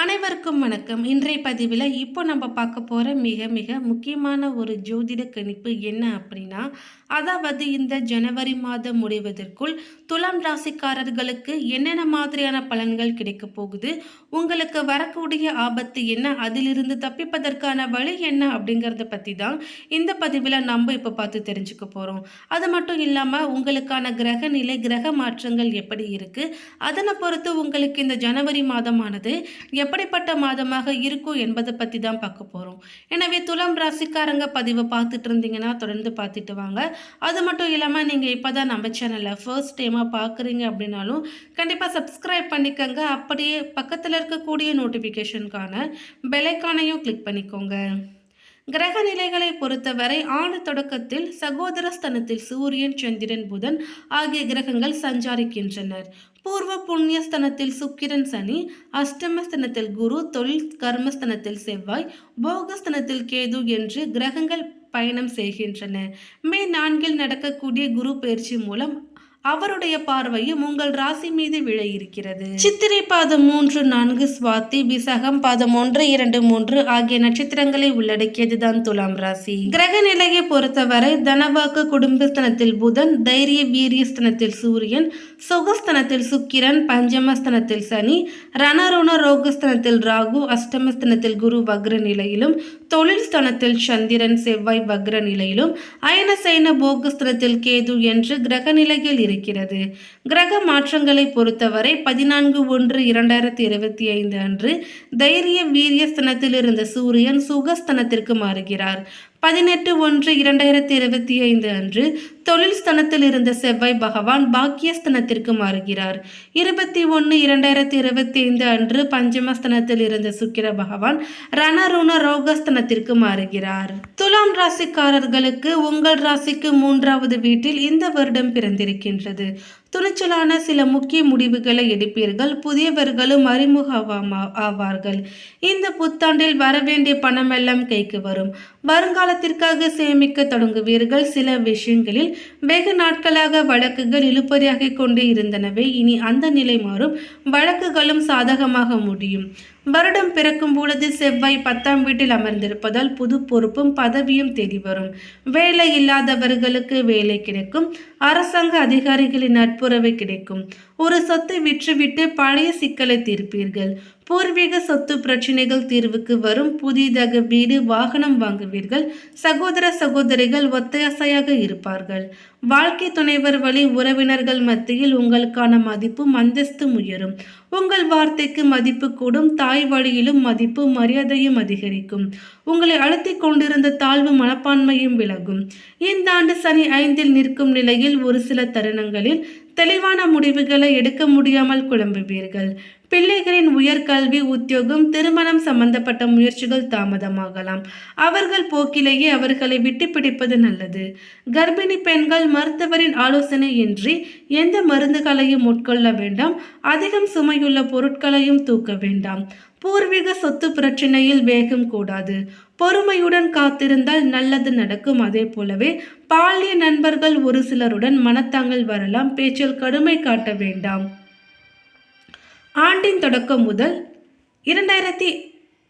அனைவருக்கும் வணக்கம். இன்றைய பதிவில் இப்போ நம்ம பார்க்க போகிற மிக மிக முக்கியமான ஒரு ஜோதிட கணிப்பு என்ன அப்படின்னா அதாவது இந்த ஜனவரி மாதம் முடிவதற்குள் துலாம் ராசிக்காரர்களுக்கு என்னென்ன மாதிரியான பலன்கள் கிடைக்க போகுது உங்களுக்கு வரக்கூடிய ஆபத்து என்ன அதிலிருந்து தப்பிப்பதற்கான வழி என்ன அப்படிங்கிறத பற்றி தான் இந்த பதிவில் நம்ம இப்போ பார்த்து தெரிஞ்சுக்க போகிறோம் அது மட்டும் இல்லாமல் உங்களுக்கான கிரக நிலை கிரக மாற்றங்கள் எப்படி இருக்குது அதனை பொறுத்து உங்களுக்கு இந்த ஜனவரி மாதமானது எப்படிப்பட்ட மாதமாக இருக்கும் என்பதை பற்றி தான் பார்க்க போகிறோம் எனவே துலாம் ராசிக்காரங்க பதிவை பார்த்துட்டு இருந்தீங்கன்னா தொடர்ந்து பார்த்துட்டு வாங்க. அது மட்டும் இல்லாமல் நீங்கள் இப்போ தான் நம்ம சேனலில் ஃபர்ஸ்ட் டைமாக பார்க்குறீங்க அப்படின்னாலும் கண்டிப்பாக சப்ஸ்கிரைப் பண்ணிக்கோங்க. அப்படியே பக்கத்தில் இருக்கக்கூடிய நோட்டிஃபிகேஷனுக்கான பெலைக்கானையும் கிளிக் பண்ணிக்கோங்க. கிரக நிலைகளை பொறுத்தவரை ஆண்டு தொடக்கத்தில் சகோதர ஸ்தனத்தில் சூரியன் சந்திரன் புதன் ஆகிய கிரகங்கள் சஞ்சாரிக்கின்றனர். பூர்வ புண்ணியஸ்தனத்தில் சுக்கிரன் சனி அஷ்டமஸ்தனத்தில் குரு தொழில் கர்மஸ்தனத்தில் செவ்வாய் போகஸ்தனத்தில் கேது என்று கிரகங்கள் பயணம் செய்கின்றன. மே நான்கில் நடக்கக்கூடிய குரு பயிற்சி மூலம் அவருடைய பார்வையும் உங்கள் ராசி மீது விழ இருக்கிறது சித்திரை பாதம் மூன்று நான்கு சுவாதி விசகம் பாதம் ஒன்று இரண்டு மூன்று ஆகிய நட்சத்திரங்களை உள்ளடக்கியதுதான் துலாம் ராசி. கிரக நிலையை பொறுத்தவரை தனவாக்கு குடும்பஸ்தனத்தில் புதன் தைரிய வீரியஸ்தனத்தில் சூரியன் சுகஸ்தனத்தில் சுக்கிரன் பஞ்சமஸ்தனத்தில் சனி ரணருண ரோகஸ்தனத்தில் ராகு அஷ்டமஸ்தனத்தில் குரு வக்ர நிலையிலும் தொழில் ஸ்தனத்தில் சந்திரன் செவ்வாய் வக்ர நிலையிலும் அயனசைன போகஸ்தனத்தில் கேது என்று கிரக நிலையில் இருக்கிறது. கிரக மாற்றங்களை பொறுத்தவரை பதினான்கு ஒன்று இரண்டாயிரத்தி இருபத்தி ஐந்து அன்று தைரிய வீரியஸ்தனத்தில் இருந்த சூரியன் சுகஸ்தனத்திற்கு மாறுகிறார். பதினெட்டு ஒன்று இரண்டாயிரத்தி இருபத்தி ஐந்து அன்று தொழில் ஸ்தனத்தில் இருந்த செவ்வாய் பகவான் பாக்கியஸ்தனத்திற்கு மாறுகிறார். இருபத்தி ஒன்று இரண்டாயிரத்தி இருபத்தி ஐந்து அன்று பஞ்சமஸ்தனத்தில் இருந்த சுக்கிர பகவான் ரணருண ரோகஸ்தனத்திற்கு மாறுகிறார். துலாம் ராசிக்காரர்களுக்கு உங்கள் ராசிக்கு மூன்றாவது வீட்டில் இந்த வருடம் பிறந்திருக்கின்றது. துணிச்சலான சில முக்கிய முடிவுகளை எடுப்பீர்கள். புதியவர்களும் அறிமுக ஆவார்கள். இந்த புத்தாண்டில் வரவேண்டிய பணமெல்லாம் கைக்கு வரும். வருங்காலத்திற்காக சேமிக்க தொடங்குவீர்கள். சில விஷயங்களில் வெகு நாட்களாக வழக்குகள் இழுப்பறியாக கொண்டே இருந்தனவே இனி அந்த நிலை மாறும். வழக்குகளும் சாதகமாக முடியும். வருடம் பிறக்கும் பொழுது செவ்வாய் பத்தாம் வீட்டில் அமர்ந்திருப்பதால் புது பொறுப்பும் பதவியும் தேடி வரும். வேலை இல்லாதவர்களுக்கு வேலை கிடைக்கும். அரசாங்க அதிகாரிகளின் நட்புறவு கிடைக்கும். ஒரு சொத்தை விற்றுவிட்டு பழைய சிக்கலை தீர்ப்பீர்கள். பூர்வீக சொத்து பிரச்சனைகள் தீர்வுக்கு வரும் புதிதாக வீடு வாகனம் வாங்குவீர்கள். சகோதர சகோதரிகள் ஒத்தையாசையாக இருப்பார்கள். வாழ்க்கை துணைவர் வழி உறவினர்கள் மத்தியில் உங்களுக்கான மதிப்பும் அந்தஸ்தும் உயரும். உங்கள் வார்த்தைக்கு மதிப்பு கூடும் தாய் வழியிலும் மதிப்பு மரியாதையும் அதிகரிக்கும். உங்களை அழுத்திக் கொண்டிருந்த தாழ்வு மனப்பான்மையும் விலகும். இந்த ஆண்டு சனி ஐந்தில் நிற்கும் நிலையில் ஒரு சில தருணங்களில் தெளிவான முடிவுகளை எடுக்க முடியாமல் குழம்புவீர்கள். பிள்ளைகளின் உயர்கல்வி உத்தியோகம் திருமணம் சம்பந்தப்பட்ட முயற்சிகள் தாமதமாகலாம். அவர்கள் போக்கிலேயே அவர்களை விட்டு பிடிப்பது நல்லது. கர்ப்பிணி பெண்கள் மருத்துவரின் ஆலோசனை இன்றி எந்த மருந்துகளையும் உட்கொள்ள வேண்டாம். அதிகம் சுமையுள்ள பொருட்களையும் தூக்க வேண்டாம். பூர்வீக சொத்து பிரச்சனையில் வேகம் கூடாது. பொறுமையுடன் காத்திருந்தால் நல்லது நடக்கும். அதே போலவே பாலிய நண்பர்கள் ஒரு சிலருடன் மனத்தாங்கள் வரலாம். பேச்சில் கடுமை காட்ட வேண்டாம். ஆண்டின் தொடக்கம் முதல் இரண்டாயிரத்தி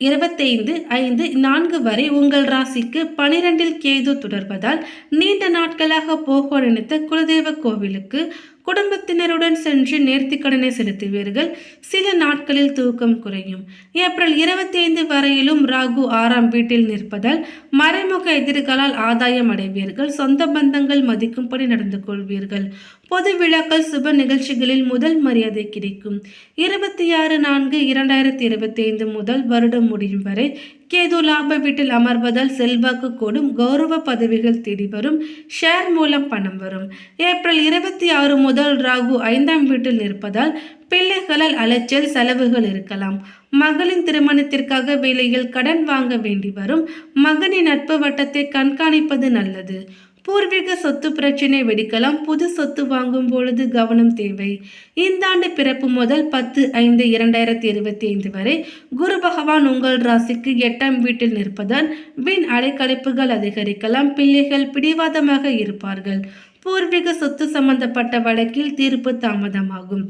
இருபத்தைந்து ஐந்து நான்கு வரை உங்கள் ராசிக்கு பனிரெண்டில் கேது தொடர்வதால் நீண்ட நாட்களாக போக நினைத்த குலதெய்வ கோவிலுக்கு குடும்பத்தினருடன் சென்று நேர்த்திக்கடனை செலுத்துவீர்கள். சில நாட்களில் தூக்கம் குறையும். ஏப்ரல் இருபத்தி ஐந்து வரையிலும் ராகு ஆறாம் வீட்டில் நிற்பதால் மறைமுக எதிர்களால் ஆதாயம் அடைவீர்கள். சொந்த பந்தங்கள் மதிக்கும்படி நடந்து கொள்வீர்கள். பொது விழாக்கள் சுப நிகழ்ச்சிகளில் முதல் மரியாதை கிடைக்கும். இருபத்தி ஆறு நான்கு இரண்டாயிரத்தி இருபத்தி ஐந்து முதல் வருடம் முடியும் வரை கேது லாப வீட்டில் அமர்வதால் செல்வாக்கு கூடும் கௌரவ பதவிகள் தேடி வரும் ஷேர் மூலம் பணம் வரும். ஏப்ரல் இருபத்தி ஆறு முதல் ராகு ஐந்தாம் வீட்டில் இருப்பதால் பிள்ளைகளால் அலைச்சல் செலவுகள் இருக்கலாம். மகளின் திருமணத்திற்காக வேலையில் கடன் வாங்க வேண்டி வரும். மகனின் நட்பு வட்டத்தை கண்காணிப்பது நல்லது. பூர்வீக சொத்து பிரச்சனை வெடிக்கலாம் புது சொத்து வாங்கும் பொழுது கவனம் தேவை. இந்த ஆண்டு பிறப்பு முதல் பத்து ஐந்து இரண்டாயிரத்தி இருபத்தி ஐந்து வரை குரு பகவான் உங்கள் ராசிக்கு எட்டாம் வீட்டில் நிற்பதால் வீண் அலைக்கழிப்புகள் அதிகரிக்கலாம் பிள்ளைகள் பிடிவாதமாக இருப்பார்கள். பூர்வீக சொத்து சம்பந்தப்பட்ட வழக்கில் தீர்ப்பு தாமதமாகும்.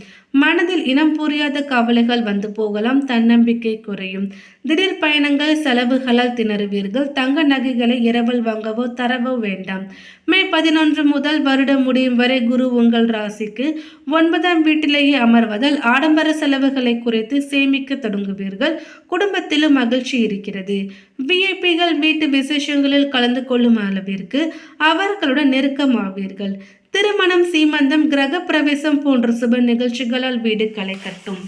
மனதில் இனம் புரியாத கவலைகள் வந்து போகலாம் தன்னம்பிக்கை குறையும். திடீர் பயணங்கள் செலவுகளால் திணறுவீர்கள் தங்க நகைகளை இரவல் வாங்கவோ தரவோ வேண்டாம். மே பதினொன்று முதல் வருடம் முடியும் வரை குரு உங்கள் ராசிக்கு ஒன்பதாம் வீட்டிலேயே அமர்வதால் ஆடம்பர செலவுகளை குறைத்து சேமிக்க தொடங்குவீர்கள். குடும்பத்திலும் மகிழ்ச்சி இருக்கிறது. விஐபிகள் வீட்டு விசேஷங்களில் கலந்து கொள்ளும் அளவிற்கு அவர்களுடன் நெருக்கமாவீர்கள். திருமணம் சீமந்தம் கிரக பிரவேசம் போன்ற சுப நிகழ்ச்சிகளால் வீடு களை கட்டும்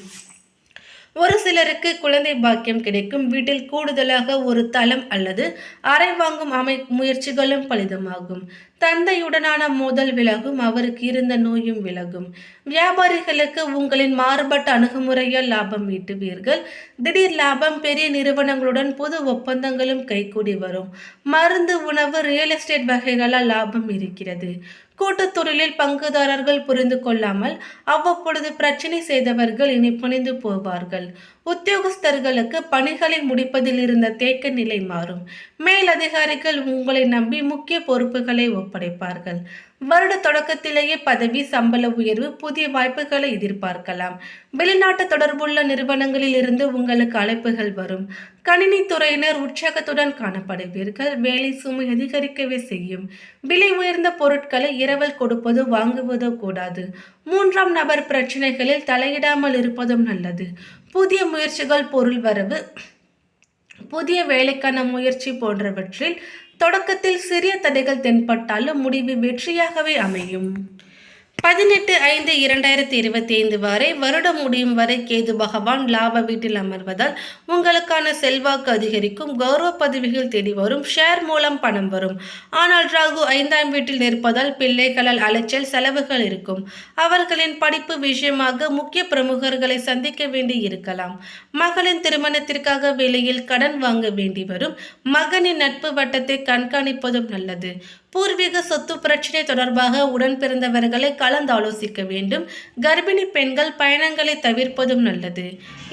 ஒரு சிலருக்கு குழந்தை பாக்கியம் கிடைக்கும். வீட்டில் கூடுதலாக ஒரு தளம் அல்லது அறை வாங்கும் அமை முயற்சிகளும் பலிதமாகும். தந்தையுடனான மோதல் விலகும் அவருக்கு இருந்த நோயும் விலகும். வியாபாரிகளுக்கு உங்களின் மாறுபட்ட அணுகுமுறையால் லாபம் ஈட்டுவீர்கள். திடீர் லாபம் பெரிய நிறுவனங்களுடன் புது ஒப்பந்தங்களும் கைகூடி வரும். மருந்து உணவு ரியல் எஸ்டேட் வகைகளால் லாபம் இருக்கிறது. கூட்டுத் தொழிலில் பங்குதாரர்கள் புரிந்து கொள்ளாமல் அவ்வப்பொழுது பிரச்சனை செய்தவர்கள் இனி புனிந்து போவார்கள். உத்தியோகஸ்தர்களுக்கு பணிகளை முடிப்பதில் இருந்த தேக்க நிலை மாறும். மேலதிகாரிகள் உங்களை நம்பி முக்கிய பொறுப்புகளை ஒப்படைப்பார்கள். வருட தொடக்கத்திலேயே பதவி சம்பள உயர்வு புதிய வாய்ப்புகளை எதிர்பார்க்கலாம். வெளிநாட்டு தொடர்புள்ள நிறுவனங்களில் இருந்து உங்களுக்கு அழைப்புகள் வரும். கணினி துறையினர் உற்சாகத்துடன் காணப்படுவீர்கள். வேலை சுமை அதிகரிக்கவே செய்யும். விலை உயர்ந்த பொருட்களை இரவல் கொடுப்பதோ வாங்குவதோ கூடாது. மூன்றாம் நபர் பிரச்சனைகளில் தலையிடாமல் இருப்பதும் நல்லது. புதிய முயற்சிகள் பொருள் வரவு புதிய வேலைக்கான முயற்சி போன்றவற்றில் தொடக்கத்தில் சிறிய தடைகள் தென்பட்டாலும் முடிவு வெற்றியாகவே அமையும். பதினெட்டு ஐந்து இரண்டாயிரத்தி இருபத்தி ஐந்து வரை வருடம் முடியும் வரை கேது பகவான் லாப வீட்டில் அமர்வதால் உங்களுக்கான செல்வாக்கு அதிகரிக்கும் கௌரவ பதவிகள் தேடி வரும் ஷேர் மூலம் பணம் வரும். ஆனால் ராகு ஐந்தாம் வீட்டில் நிற்பதால் பிள்ளைகளால் அலைச்சல் செலவுகள் இருக்கும். அவர்களின் படிப்பு விஷயமாக முக்கிய பிரமுகர்களை சந்திக்க வேண்டி இருக்கலாம். மகளின் திருமணத்திற்காக வெளியில் கடன் வாங்க வேண்டி வரும். மகனின் நட்பு வட்டத்தை கண்காணிப்பதும் நல்லது. பூர்வீக சொத்து பிரச்சினை தொடர்பாக உடன் பிறந்தவர்களை கலந்தாலோசிக்க வேண்டும். கர்ப்பிணி பெண்கள் பயணங்களை தவிர்ப்பதும் நல்லது.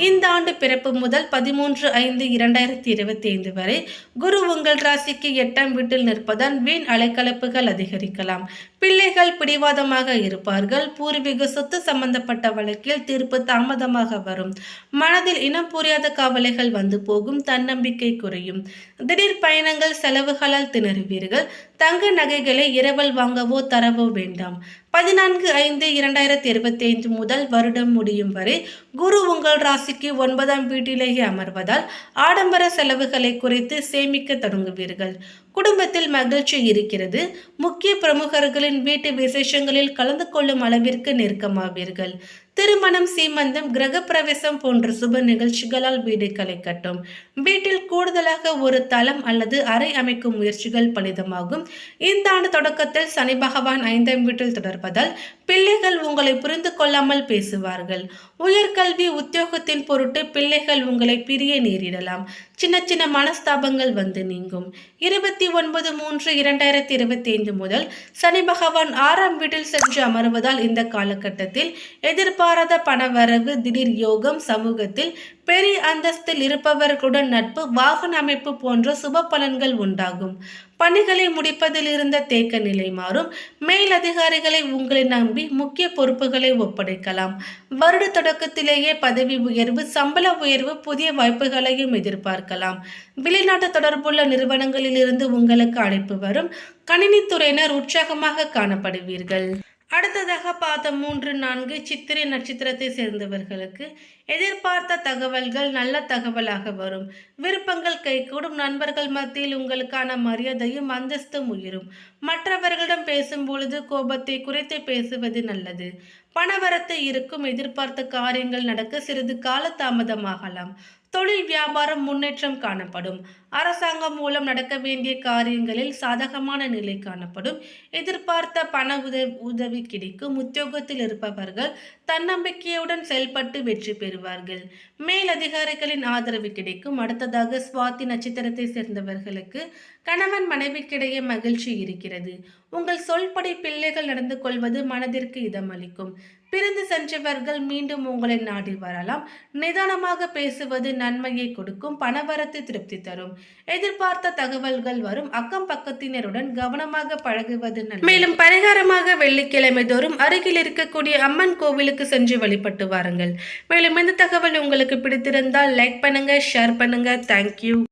இந்த ஆண்டு பிறப்பு முதல் பதிமூன்று ஐந்து இரண்டாயிரத்தி இருபத்தி ஐந்து வரை குரு உங்கள் ராசிக்கு எட்டாம் வீட்டில் நிற்பதால் வீண் அலைக்கலப்புகள் அதிகரிக்கலாம். பிள்ளைகள் பிடிவாதமாக இருப்பார்கள். பூர்வீக சொத்து சம்பந்தப்பட்ட வழக்கில் தீர்ப்பு தாமதமாக வரும். மனதில் இனம் புரியாத கவலைகள் வந்து போகும். தன்னம்பிக்கை குறையும். திடீர் பயணங்கள் செலவுகளால் திணறுவீர்கள். தங்க நகைகளை இரவல் வாங்கவோ தரவோ வேண்டாம். பதினான்கு ஐந்து இரண்டாயிரத்தி இருபத்தி ஐந்து முதல் வருடம் முடியும் வரை குரு உங்கள் ராசிக்கு ஒன்பதாம் வீட்டிலேயே அமர்வதால் ஆடம்பர செலவுகளை குறைத்து சேமிக்க தொடங்குவீர்கள். குடும்பத்தில் மகிழ்ச்சி இருக்கிறது. முக்கிய பிரமுகர்களின் வீட்டு விசேஷங்களில் கலந்து கொள்ளும் அளவிற்கு நெருக்கமாவீர்கள். திருமணம் சீமந்தம் கிரகப்பிரவேசம் போன்ற சுப நிகழ்ச்சிகளால் வீடு கலைக்கட்டும். கட்டும் வீட்டில் கூடுதலாக ஒரு தளம் அல்லது அறை அமைக்கும் முயற்சிகள் பலிதமாகும். இந்த ஆண்டு தொடக்கத்தில் சனி பகவான் ஐந்தாம் வீட்டில் தொடர்பதால் பிள்ளைகள் உங்களை புரிந்து கொள்ளாமல் பேசுவார்கள். உயர்கல்வி உத்தியோகத்தின் பொருட்டு பிள்ளைகள் உங்களை பிரிய நேரிடலாம். சின்ன சின்ன மனஸ்தாபங்கள் வந்து நீங்கும். இருபத்தி ஒன்பது மூன்று இரண்டாயிரத்தி இருபத்தி ஐந்து முதல் சனி பகவான் ஆறாம் வீட்டில் சென்று அமர்வதால் இந்த காலகட்டத்தில் எதிர்பாராத பணவரவு திடீர் யோகம் சமூகத்தில் பெரிய அந்தஸ்தில் இருப்பவர்களுடன் நட்பு வாகன அமைப்பு போன்ற சுப பலன்கள் உண்டாகும். பணிகளை முடிப்பதில் இருந்த தேக்க நிலை மாறும். மேல் அதிகாரிகளை உங்களை நம்பி முக்கிய பொறுப்புகளை ஒப்படைக்கலாம். வருட தொடக்கத்திலேயே பதவி உயர்வு சம்பள உயர்வு புதிய வாய்ப்புகளையும் எதிர்பார்க்கலாம். வெளிநாட்டு தொடர்புள்ள நிறுவனங்களிலிருந்து உங்களுக்கு அழைப்பு வரும். கணினித்துறையினர் உற்சாகமாக காணப்படுவீர்கள். அடுத்ததாக பார்த்த மூன்று நான்கு சித்திரை நட்சத்திரத்தை சேர்ந்தவர்களுக்கு எதிர்பார்த்த தகவல்கள் நல்ல தகவலாக வரும். விருப்பங்கள் கைகூடும். நண்பர்கள் மத்தியில் உங்களுக்கான மரியாதையும் அந்தஸ்தும் உயரும். மற்றவர்களிடம் பேசும் பொழுது கோபத்தை குறைத்து பேசுவது நல்லது. பணவரத்து இருக்கும். எதிர்பார்த்த காரியங்கள் நடக்க சிறிது கால தாமதமாகலாம் தொழில் வியாபாரம் முன்னேற்றம் காணப்படும். அரசாங்கம் மூலம் நடக்க வேண்டிய காரியங்களில் சாதகமான நிலை காணப்படும். எதிர்பார்த்த பண உதவி உதவி கிடைக்கும். உத்தியோகத்தில் இருப்பவர்கள் தன்னம்பிக்கையுடன் செயல்பட்டு வெற்றி பெறுவார்கள். மேல் அதிகாரிகளின் ஆதரவு கிடைக்கும். அடுத்ததாக சுவாதி நட்சத்திரத்தை சேர்ந்தவர்களுக்கு கணவன் மனைவிக்கிடையே மகிழ்ச்சி இருக்கிறது. உங்கள் சொல்படி பிள்ளைகள் நடந்து கொள்வது மனதிற்கு இதமளிக்கும். பிரிந்து சென்றவர்கள் மீண்டும் உங்களை நாடி வரலாம். நிதானமாக பேசுவது நன்மையை கொடுக்கும் பணவரத்து திருப்தி தரும். எதிர்பார்த்த தகவல்கள் வரும். அக்கம் பக்கத்தினருடன் கவனமாக பழகுவது மேலும் பரிகாரமாக வெள்ளிக்கிழமை தோறும் அருகில் இருக்கக்கூடிய அம்மன் கோவிலுக்கு சென்று வழிபட்டு வாருங்கள். மேலும் இந்த தகவல் உங்களுக்கு பிடித்திருந்தால் லைக் பண்ணுங்க ஷேர் பண்ணுங்க. தேங்க்யூ